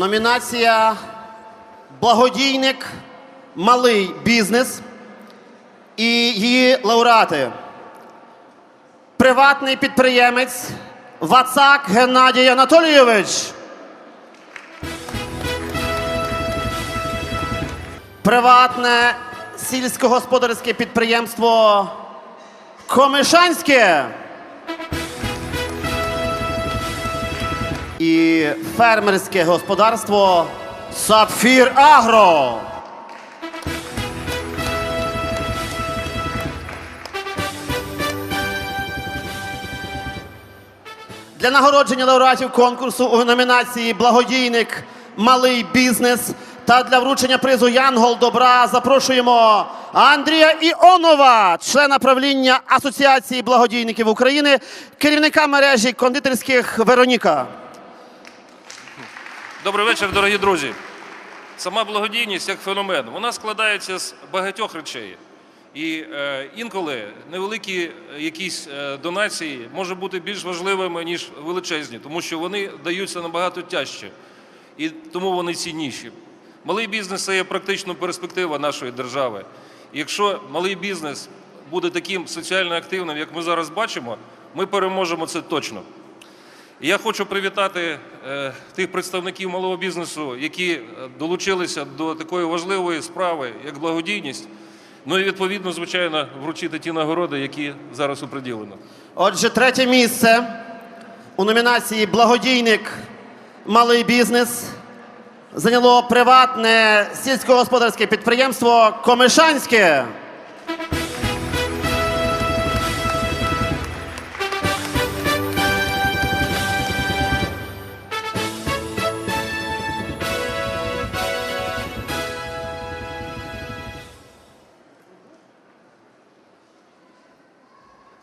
Номінація Благодійник Малий бізнес і її лауреати. Приватний підприємець Вацак Геннадій Анатолійович. Приватне сільськогосподарське підприємство Комишанське. І фермерське господарство Сапфір Агро. Для нагородження лауреатів конкурсу у номінації Благодійник Малий бізнес та для вручення призу Янгол Добра запрошуємо Андрія Іонова, члена правління Асоціації благодійників України, керівника мережі кондитерських Вероніка. Добрий вечір, дорогі друзі. Сама благодійність як феномен, вона складається з багатьох речей. І е, інколи невеликі якісь е, донації можуть бути більш важливими, ніж величезні, тому що вони даються набагато тяжче. І тому вони цінніші. Малий бізнес це є практично перспектива нашої держави. І якщо малий бізнес буде таким соціально активним, як ми зараз бачимо, ми переможемо це точно. Я хочу привітати е, тих представників малого бізнесу, які е, долучилися до такої важливої справи, як благодійність. Ну і відповідно, звичайно, вручити ті нагороди, які зараз оприділено. Отже, третє місце у номінації Благодійник Малий бізнес зайняло приватне сільськогосподарське підприємство Комишанське.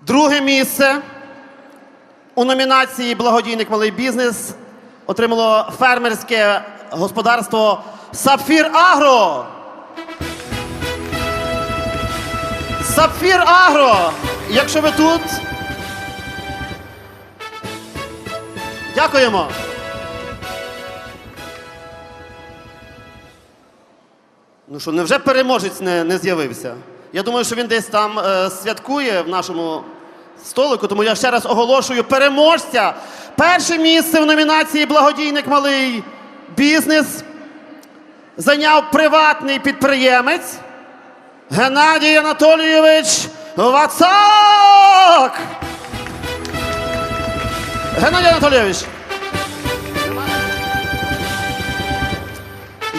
Друге місце у номінації Благодійник малий бізнес отримало фермерське господарство Сапфір Агро. Сапфір Агро. Якщо ви тут. Дякуємо. Ну що, невже переможець не, не з'явився? Я думаю, що він десь там е, святкує в нашому столику, тому я ще раз оголошую переможця. Перше місце в номінації Благодійник малий бізнес зайняв приватний підприємець Геннадій Анатолійович Вацак. Геннадій Анатолійович.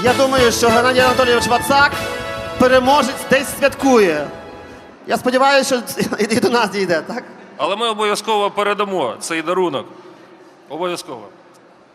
Я думаю, що Геннадій Анатолійович Вацак переможець десь святкує. Я сподіваюся, що і до нас дійде, так? Але ми обов'язково передамо цей дарунок. Обов'язково.